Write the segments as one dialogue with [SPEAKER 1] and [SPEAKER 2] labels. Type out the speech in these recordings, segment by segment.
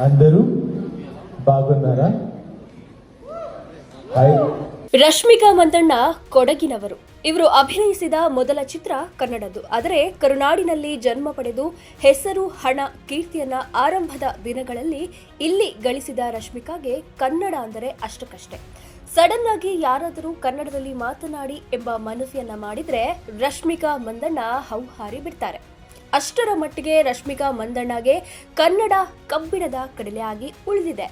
[SPEAKER 1] అందరూ బాగున్నారా హాయ్
[SPEAKER 2] ರಶ್ಮಿಕಾ ಮಂದಣ್ಣ ಕೊಡಗಿನವರು ಇವರು ಅಭಿನಯಿಸಿದ ಮೊದಲ ಚಿತ್ರ ಕನ್ನಡದ್ದು ಆದರೆ ಕರುನಾಡಿನಲ್ಲಿ ಜನ್ಮ ಪಡೆದು ಹೆಸರು ಹಣ ಕೀರ್ತಿಯನ್ನ ಆರಂಭದ ದಿನಗಳಲ್ಲಿ ಇಲ್ಲಿ ಗಳಿಸಿದ ರಶ್ಮಿಕಾಗೆ ಕನ್ನಡ ಅಂದರೆ ಅಷ್ಟಕ್ಕಷ್ಟೇ ಸಡನ್ ಆಗಿ ಯಾರಾದರೂ ಕನ್ನಡದಲ್ಲಿ ಮಾತನಾಡಿ ಎಂಬ ಮನವಿಯನ್ನ ಮಾಡಿದ್ರೆ ರಶ್ಮಿಕಾ ಮಂದಣ್ಣ ಹೌಹಾರಿ ಬಿಡ್ತಾರೆ ಅಷ್ಟರ ಮಟ್ಟಿಗೆ ರಶ್ಮಿಕಾ ಮಂದಣ್ಣಗೆ ಕನ್ನಡ ಕಬ್ಬಿಣದ ಕಡಲೆಯಾಗಿ ಉಳಿದಿದೆ.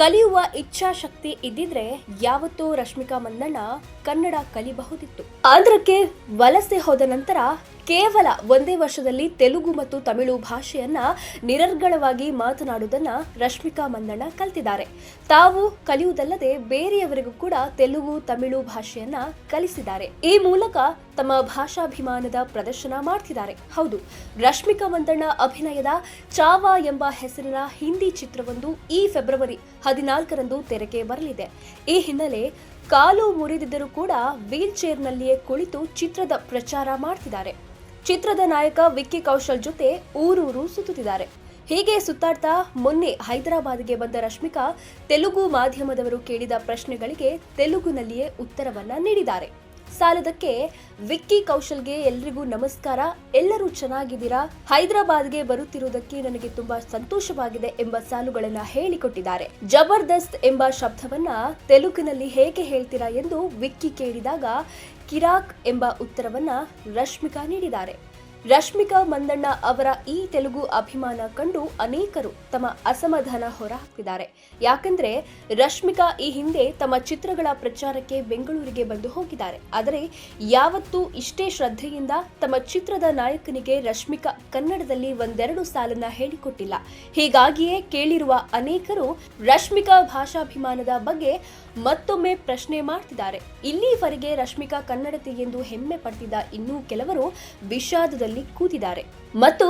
[SPEAKER 2] ಕಲಿಯುವ ಇಚ್ಛಾಶಕ್ತಿ ಇದ್ದಿದ್ರೆ ಯಾವತ್ತೂ ರಶ್ಮಿಕಾ ಮಂದಣ್ಣ ಕನ್ನಡ ಕಲಿಬಹುದಿತ್ತು. ಆಂಧ್ರಕ್ಕೆ ವಲಸೆ ಹೋದ ನಂತರ ಕೇವಲ ಒಂದೇ ವರ್ಷದಲ್ಲಿ ತೆಲುಗು ಮತ್ತು ತಮಿಳು ಭಾಷೆಯನ್ನ ನಿರರ್ಗಳವಾಗಿ ಮಾತನಾಡುವುದನ್ನ ರಶ್ಮಿಕಾ ಮಂದಣ್ಣ ಕಲ್ತಿದ್ದಾರೆ. ತಾವು ಕಲಿಯುವುದಲ್ಲದೆ ಬೇರೆಯವರಿಗೂ ಕೂಡ ತೆಲುಗು, ತಮಿಳು ಭಾಷೆಯನ್ನ ಕಲಿಸಿದ್ದಾರೆ. ಈ ಮೂಲಕ ತಮ್ಮ ಭಾಷಾಭಿಮಾನದ ಪ್ರದರ್ಶನ ಮಾಡ್ತಿದ್ದಾರೆ. ಹೌದು, ರಶ್ಮಿಕಾ ಮಂದಣ್ಣ ಅಭಿನಯದ ಚಾವಾ ಎಂಬ ಹೆಸರಿನ ಹಿಂದಿ ಚಿತ್ರವೊಂದು ಈ ಫೆಬ್ರವರಿ ಹದಿನಾಲ್ಕರಂದು ತೆರೆಗೆ ಬರಲಿದೆ. ಈ ಹಿನ್ನೆಲೆ ಕಾಲು ಮುರಿದಿದ್ದರೂ ಕೂಡ ವೀಲ್ ಚೇರ್ನಲ್ಲಿಯೇ ಕುಳಿತು ಚಿತ್ರದ ಪ್ರಚಾರ ಮಾಡ್ತಿದ್ದಾರೆ. ಚಿತ್ರದ ನಾಯಕ ವಿಕ್ಕಿ ಕೌಶಲ್ ಜೊತೆ ಊರೂರು ಸುತ್ತುತ್ತಿದ್ದಾರೆ. ಹೀಗೆ ಸುತ್ತಾಡ್ತಾ ಮೊನ್ನೆ ಹೈದರಾಬಾದ್ಗೆ ಬಂದ ರಶ್ಮಿಕಾ ತೆಲುಗು ಮಾಧ್ಯಮದವರು ಕೇಳಿದ ಪ್ರಶ್ನೆಗಳಿಗೆ ತೆಲುಗುನಲ್ಲಿಯೇ ಉತ್ತರವನ್ನ ನೀಡಿದ್ದಾರೆ. ಸಾಲದಕ್ಕೆ ವಿಕ್ಕಿ ಕೌಶಲ್ಗೆ ಎಲ್ರಿಗೂ ನಮಸ್ಕಾರ. ಎಲ್ಲರೂ ಚೆನ್ನಾಗಿದ್ದೀರಾ? ಹೈದರಾಬಾದ್ಗೆ ಬರುತ್ತಿರುವುದಕ್ಕೆ ನನಗೆ ತುಂಬಾ ಸಂತೋಷವಾಗಿದೆ ಎಂಬ ಸಾಲುಗಳನ್ನ ಹೇಳಿಕೊಟ್ಟಿದ್ದಾರೆ. ಜಬರ್ದಸ್ತ್ ಎಂಬ ಶಬ್ದವನ್ನ ತೆಲುಗಿನಲ್ಲಿ ಹೇಗೆ ಹೇಳ್ತೀರಾ ಎಂದು ವಿಕ್ಕಿ ಕೇಳಿದಾಗ ಕಿರಾಕ್ ಎಂಬ ಉತ್ತರವನ್ನ ರಶ್ಮಿಕಾ ನೀಡಿದ್ದಾರೆ. ರಶ್ಮಿಕಾ ಮಂದಣ್ಣ ಅವರ ಈ ತೆಲುಗು ಅಭಿಮಾನ ಕಂಡು ಅನೇಕರು ತಮ್ಮ ಅಸಮಾಧಾನ ಹೊರಹಾಕಿದ್ದಾರೆ. ಯಾಕಂದ್ರೆ ರಶ್ಮಿಕಾ ಈ ಹಿಂದೆ ತಮ್ಮ ಚಿತ್ರಗಳ ಪ್ರಚಾರಕ್ಕೆ ಬೆಂಗಳೂರಿಗೆ ಬಂದು ಹೋಗಿದ್ದಾರೆ. ಆದರೆ ಯಾವತ್ತೂ ಇಷ್ಟೇ ಶ್ರದ್ಧೆಯಿಂದ ತಮ್ಮ ಚಿತ್ರದ ನಾಯಕನಿಗೆ ರಶ್ಮಿಕಾ ಕನ್ನಡದಲ್ಲಿ ಒಂದೆರಡು ಸಾಲನ್ನ ಹೇಳಿಕೊಟ್ಟಿಲ್ಲ. ಹೀಗಾಗಿಯೇ ಕೇಳಿರುವ ಅನೇಕರು ರಶ್ಮಿಕಾ ಭಾಷಾಭಿಮಾನದ ಬಗ್ಗೆ ಮತ್ತೊಮ್ಮೆ ಪ್ರಶ್ನೆ ಮಾಡ್ತಿದ್ದಾರೆ. ಇಲ್ಲಿವರೆಗೆ ರಶ್ಮಿಕಾ ಕನ್ನಡತಿ ಎಂದು ಹೆಮ್ಮೆ ಪಡ್ತಿದ್ದ ಇನ್ನೂ ಕೆಲವರು ವಿಷಾದದಲ್ಲಿ ಕೂತಿದ್ದಾರೆ. ಮತ್ತು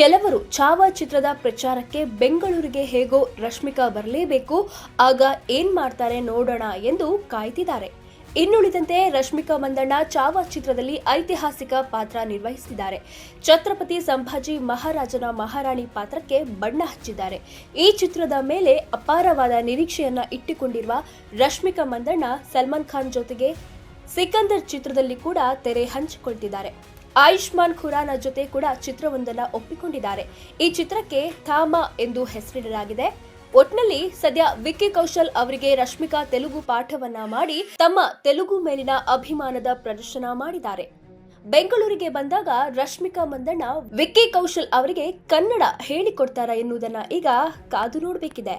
[SPEAKER 2] ಕೆಲವರು ಚಾವಾ ಚಿತ್ರದ ಪ್ರಚಾರಕ್ಕೆ ಬೆಂಗಳೂರಿಗೆ ಹೇಗೋ ರಶ್ಮಿಕಾ ಬರಲೇಬೇಕು, ಆಗ ಏನ್ ಮಾಡ್ತಾರೆ ನೋಡೋಣ ಎಂದು ಕಾಯ್ತಿದ್ದಾರೆ. ಇನ್ನುಳಿದಂತೆ ರಶ್ಮಿಕಾ ಮಂದಣ್ಣ ಚಾವಾ ಚಿತ್ರದಲ್ಲಿ ಐತಿಹಾಸಿಕ ಪಾತ್ರ ನಿರ್ವಹಿಸಿದ್ದಾರೆ. ಛತ್ರಪತಿ ಸಂಭಾಜಿ ಮಹಾರಾಜನ ಮಹಾರಾಣಿ ಪಾತ್ರಕ್ಕೆ ಬಣ್ಣ ಹಚ್ಚಿದ್ದಾರೆ. ಈ ಚಿತ್ರದ ಮೇಲೆ ಅಪಾರವಾದ ನಿರೀಕ್ಷೆಯನ್ನ ಇಟ್ಟುಕೊಂಡಿರುವ ರಶ್ಮಿಕಾ ಮಂದಣ್ಣ ಸಲ್ಮಾನ್ ಖಾನ್ ಜೊತೆಗೆ ಸಿಕಂದರ್ ಚಿತ್ರದಲ್ಲಿ ಕೂಡ ತೆರೆ ಹಂಚಿಕೊಳ್ತಿದ್ದಾರೆ. ಆಯುಷ್ಮಾನ್ ಖುರಾನ ಜೊತೆ ಕೂಡ ಚಿತ್ರವೊಂದನ್ನ ಒಪ್ಪಿಕೊಂಡಿದ್ದಾರೆ. ಈ ಚಿತ್ರಕ್ಕೆ ಥಾಮ ಎಂದು ಹೆಸರಿಡಲಾಗಿದೆ. ಒಟ್ನಲ್ಲಿ ಸದ್ಯ ವಿಕ್ಕಿ ಕೌಶಲ್ ಅವರಿಗೆ ರಶ್ಮಿಕಾ ತೆಲುಗು ಪಾಠವನ್ನ ಮಾಡಿ ತಮ್ಮ ತೆಲುಗು ಮೇಲಿನ ಅಭಿಮಾನದ ಪ್ರದರ್ಶನ ಮಾಡಿದ್ದಾರೆ. ಬೆಂಗಳೂರಿಗೆ ಬಂದಾಗ ರಶ್ಮಿಕಾ ಮಂದಣ್ಣ ವಿಕ್ಕಿ ಕೌಶಲ್ ಅವರಿಗೆ ಕನ್ನಡ ಹೇಳಿಕೊಡ್ತಾರ ಎನ್ನುವುದನ್ನ ಈಗ ಕಾದು ನೋಡಬೇಕಿದೆ.